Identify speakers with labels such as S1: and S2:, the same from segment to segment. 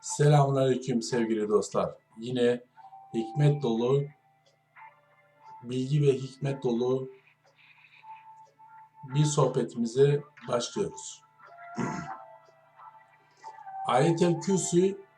S1: Selamünaleyküm sevgili dostlar. Yine hikmet dolu, bilgi ve hikmet dolu bir sohbetimize başlıyoruz. Ayet-el Kürsü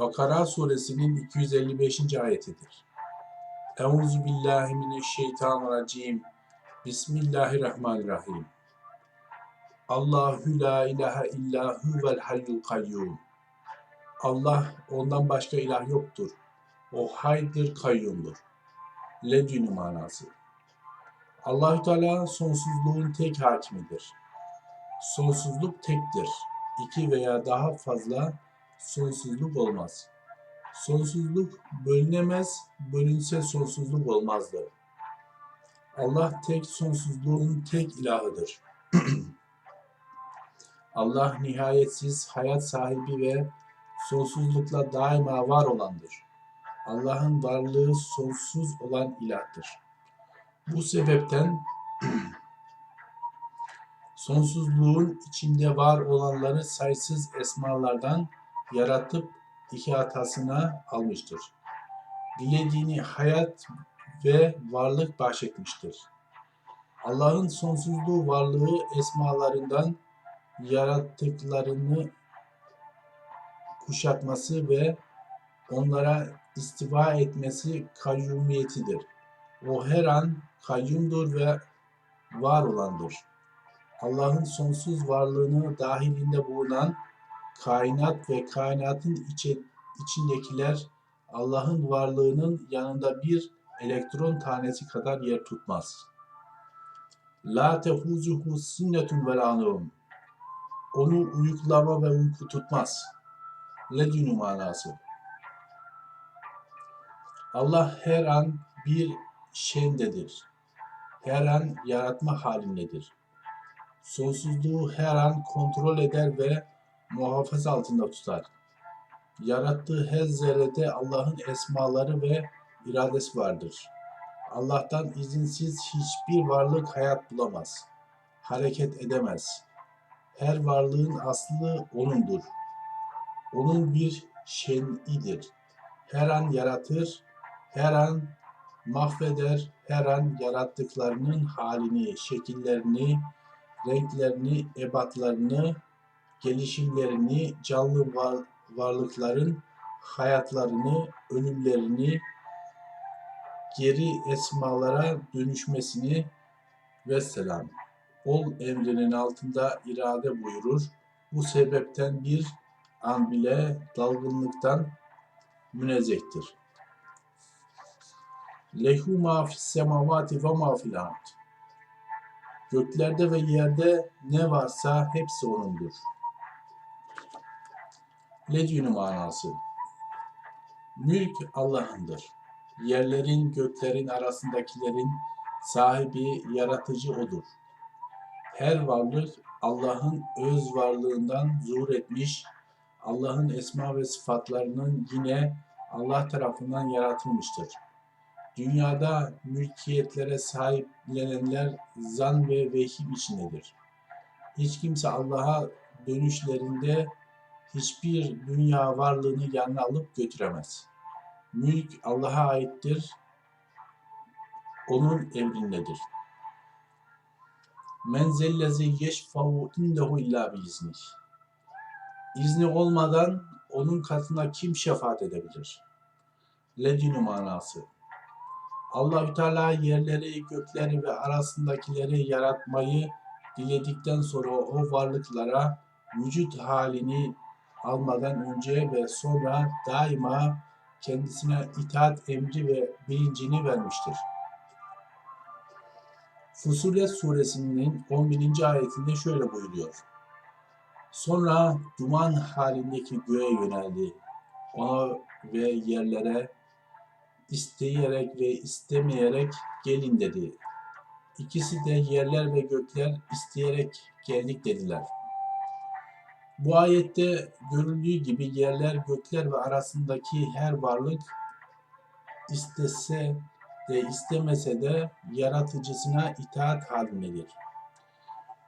S1: Bakara suresinin 255. ayetidir. Euzu billahi mineşşeytanirracim. Bismillahirrahmanirrahim. Allahu la ilahe illa huvel hayyul kayyum. Allah ondan başka ilah yoktur. O haydır, kayyumdur. Ledünü manası. Allahü Teala sonsuzluğun tek hakimidir. Sonsuzluk tektir. İki veya daha fazla sonsuzluk olmaz. Sonsuzluk bölünemez, bölünse sonsuzluk olmazdı. Allah tek sonsuzluğun tek ilahıdır. Allah nihayetsiz hayat sahibi ve sonsuzlukla daima var olandır. Allah'ın varlığı sonsuz olan ilahtır. Bu sebepten sonsuzluğun içinde var olanları sayısız esmalardan yaratıp ihatasına almıştır. Dilediğini hayat ve varlık bahşetmiştir. Allah'ın sonsuzluğu varlığı esmalarından yarattıklarını kuşatması ve onlara istiva etmesi kayyumiyetidir. O her an kayyumdur ve var olandır. Allah'ın sonsuz varlığını dahilinde bulunan kainat ve kainatın içe, içindekiler Allah'ın varlığının yanında bir elektron tanesi kadar yer tutmaz. La tehuzuhu sinnetun ve Onu uyuklama ve uyku tutmaz ledünü manası. Allah her an bir şendedir. Her an yaratma halindedir. Sonsuzluğu her an kontrol eder ve muhafaza altında tutar. Yarattığı her zerrede Allah'ın esmaları ve iradesi vardır. Allah'tan izinsiz hiçbir varlık hayat bulamaz. Hareket edemez. Her varlığın aslı O'nundur onun bir şen'idir. Her an yaratır, her an mahveder, her an yarattıklarının halini, şekillerini, renklerini, ebatlarını, gelişimlerini, canlı var, varlıkların hayatlarını, ölümlerini, geri esmalara dönüşmesini ve selam. Ol emrinin altında irade buyurur. Bu sebepten bir an bile dalgınlıktan münezzehtir. Lehu ma semavati ve ma fil Göklerde ve yerde ne varsa hepsi O'nundur. Ledünü manası. Mülk Allah'ındır. Yerlerin, göklerin arasındakilerin sahibi, yaratıcı O'dur. Her varlık Allah'ın öz varlığından zuhur etmiş, Allah'ın esma ve sıfatlarının yine Allah tarafından yaratılmıştır. Dünyada mülkiyetlere sahiplenenler zan ve vehim içindedir. Hiç kimse Allah'a dönüşlerinde hiçbir dünya varlığını yanına alıp götüremez. Mülk Allah'a aittir, onun emrindedir. Men zellezi yeşfavu indehu illa biiznih. İzni olmadan onun katına kim şefaat edebilir? Ledinü manası. Allahü Teala yerleri, gökleri ve arasındakileri yaratmayı diledikten sonra o varlıklara vücut halini almadan önce ve sonra daima kendisine itaat emri ve bilincini vermiştir. Fusulet suresinin 11. ayetinde şöyle buyuruyor. Sonra duman halindeki göğe yöneldi. Ona ve yerlere isteyerek ve istemeyerek gelin dedi. İkisi de yerler ve gökler isteyerek geldik dediler. Bu ayette görüldüğü gibi yerler, gökler ve arasındaki her varlık istese de istemese de yaratıcısına itaat halindedir.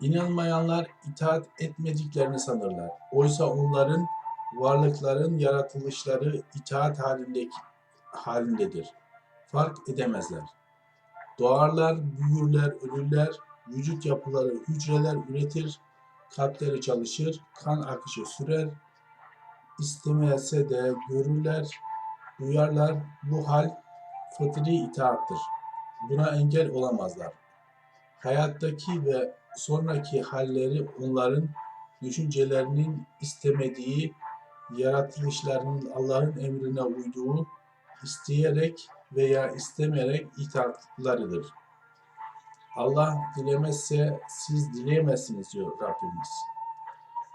S1: İnanmayanlar itaat etmediklerini sanırlar. Oysa onların varlıkların yaratılışları itaat halindeki halindedir. Fark edemezler. Doğarlar, büyürler, ölürler, vücut yapıları, hücreler üretir, kalpleri çalışır, kan akışı sürer, istemese de görürler, duyarlar. Bu hal fıtri itaattır. Buna engel olamazlar. Hayattaki ve sonraki halleri onların düşüncelerinin istemediği, yaratılışlarının Allah'ın emrine uyduğu, isteyerek veya istemeyerek itaatlarıdır. Allah dilemezse siz dileyemezsiniz diyor Rabbimiz.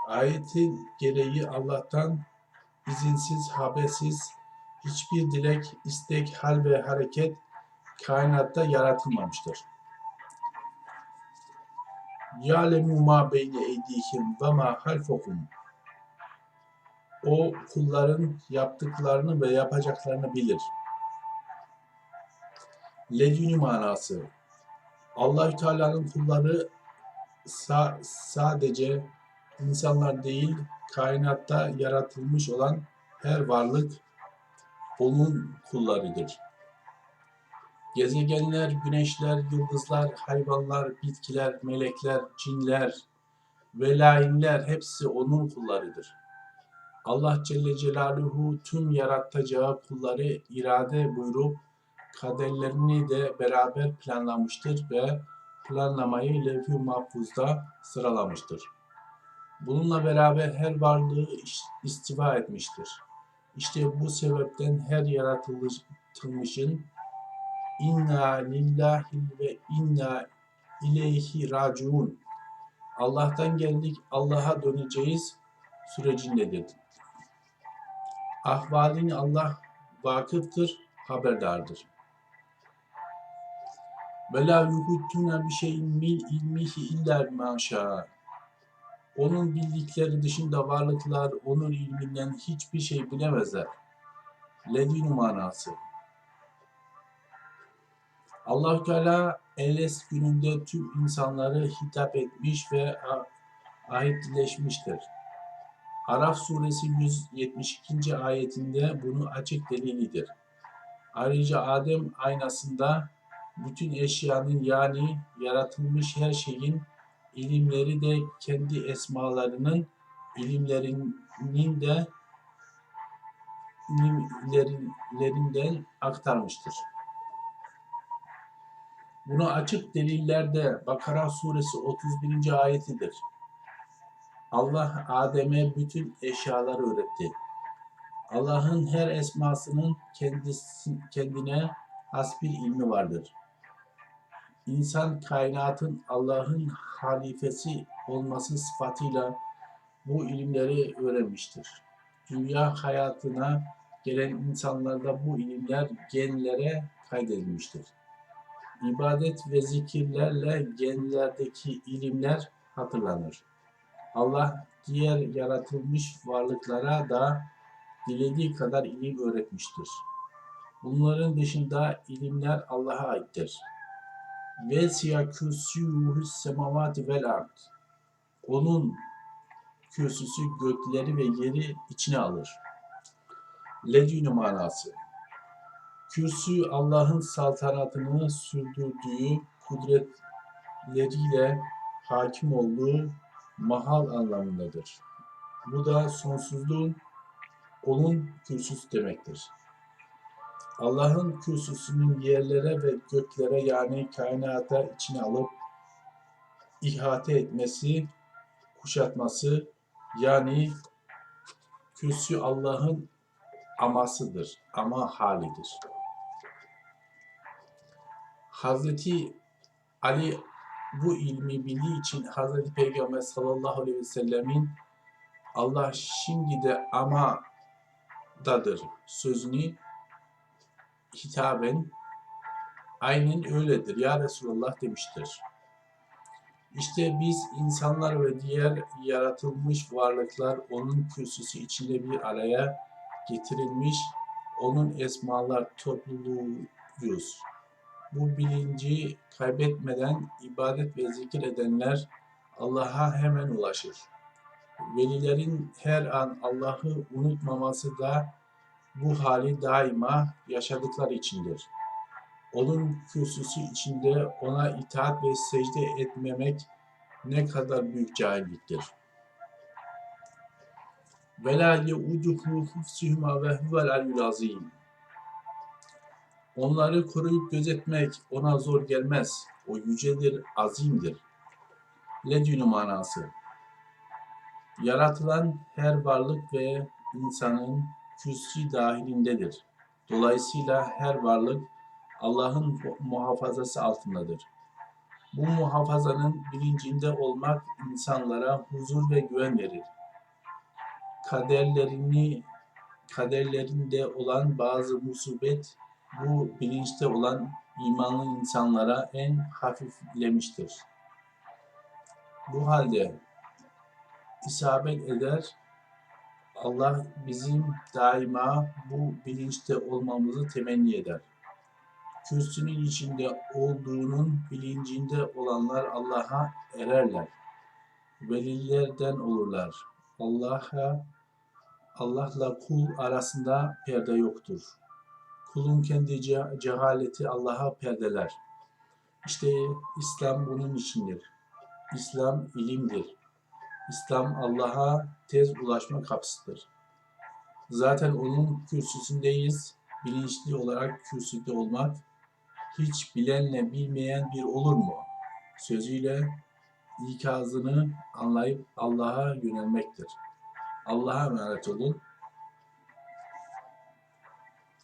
S1: Ayetin gereği Allah'tan izinsiz, habersiz hiçbir dilek, istek, hal ve hareket kainatta yaratılmamıştır. Ya'lemu ma beyne eydihim ve ma halfahum. O kulların yaptıklarını ve yapacaklarını bilir. Ledünü manası. Allahü Teala'nın kulları sa- sadece insanlar değil, kainatta yaratılmış olan her varlık onun kullarıdır. Gezegenler, güneşler, yıldızlar, hayvanlar, bitkiler, melekler, cinler, velainler hepsi onun kullarıdır. Allah Celle Celaluhu tüm yaratacağı kulları irade buyurup kaderlerini de beraber planlamıştır ve planlamayı levh-i mahfuzda sıralamıştır. Bununla beraber her varlığı istiva etmiştir. İşte bu sebepten her yaratılmışın inna lillahi ve inna ileyhi raciun Allah'tan geldik, Allah'a döneceğiz sürecindedir. Ahvalini Allah vakıftır, haberdardır. Ve la yuhutuna bir şeyin min ilmihi illa maşa. Onun bildikleri dışında varlıklar onun ilminden hiçbir şey bilemezler. Ledin manası. Allah Teala Eles gününde tüm insanları hitap etmiş ve ahitleşmiştir. Araf suresi 172. ayetinde bunu açık delilidir. Ayrıca Adem aynasında bütün eşyanın yani yaratılmış her şeyin ilimleri de kendi esmalarının ilimlerinin de ilimlerinden aktarmıştır. Bunu açık delillerde Bakara suresi 31. ayetidir. Allah Adem'e bütün eşyaları öğretti. Allah'ın her esmasının kendisi, kendine has bir ilmi vardır. İnsan kainatın Allah'ın halifesi olması sıfatıyla bu ilimleri öğrenmiştir. Dünya hayatına gelen insanlarda bu ilimler genlere kaydedilmiştir. İbadet ve zikirlerle genlerdeki ilimler hatırlanır. Allah diğer yaratılmış varlıklara da dilediği kadar ilim öğretmiştir. Bunların dışında ilimler Allah'a aittir. Ve siyah kürsüyuhu semavati vel ard. Onun kürsüsü gökleri ve yeri içine alır. Ledünü manası. Kürsü Allah'ın saltanatını sürdürdüğü kudretleriyle hakim olduğu mahal anlamındadır. Bu da sonsuzluğun onun kürsüsü demektir. Allah'ın kürsüsünün yerlere ve göklere yani kainata içine alıp ihate etmesi, kuşatması yani kürsü Allah'ın amasıdır, ama halidir. Hazreti Ali bu ilmi bildiği için Hazreti Peygamber sallallahu aleyhi ve sellemin Allah şimdi de ama dadır sözünü hitaben aynen öyledir ya Resulullah demiştir. İşte biz insanlar ve diğer yaratılmış varlıklar onun kürsüsü içinde bir araya getirilmiş onun esmalar topluluğuyuz. Bu bilinci kaybetmeden ibadet ve zikir edenler Allah'a hemen ulaşır. Velilerin her an Allah'ı unutmaması da bu hali daima yaşadıkları içindir. Onun kürsüsü içinde ona itaat ve secde etmemek ne kadar büyük cahilliktir. Yeuduhu hufsuhuma ve huvel aliyyul azim. Onları koruyup gözetmek ona zor gelmez. O yücedir, azimdir. Ledünü manası. Yaratılan her varlık ve insanın kürsü dahilindedir. Dolayısıyla her varlık Allah'ın muhafazası altındadır. Bu muhafazanın bilincinde olmak insanlara huzur ve güven verir. Kaderlerini kaderlerinde olan bazı musibet bu bilinçte olan imanlı insanlara en hafiflemiştir. Bu halde isabet eder Allah bizim daima bu bilinçte olmamızı temenni eder. Kürsünün içinde olduğunun bilincinde olanlar Allah'a ererler. Velilerden olurlar. Allah'a Allah'la kul arasında perde yoktur. Kulun kendi ce- cehaleti Allah'a perdeler. İşte İslam bunun içindir. İslam ilimdir. İslam Allah'a tez ulaşma kapısıdır. Zaten onun kürsüsündeyiz. Bilinçli olarak kürsüde olmak hiç bilenle bilmeyen bir olur mu? Sözüyle ikazını anlayıp Allah'a yönelmektir. Allah'a emanet olun.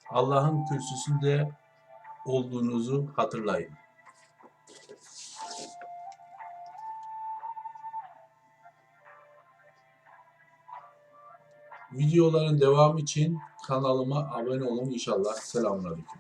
S1: Allah'ın kürsüsünde olduğunuzu hatırlayın. Videoların devamı için kanalıma abone olun inşallah. Selamünaleyküm.